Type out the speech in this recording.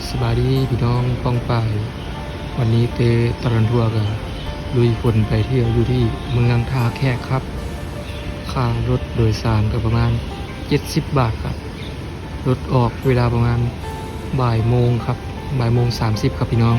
ดีพี่น้องป้องป่าย วันนี้เตตรันทัวกันลุยฝนไปเที่ยวอยู่ที่เมืองท่าแขกครับค่ารถโดยสารก็ประมาณ 70 บาทครับ รถออกเวลาประมาณบ่ายโมงครับบ่ายโมง 30 ครับพี่น้อง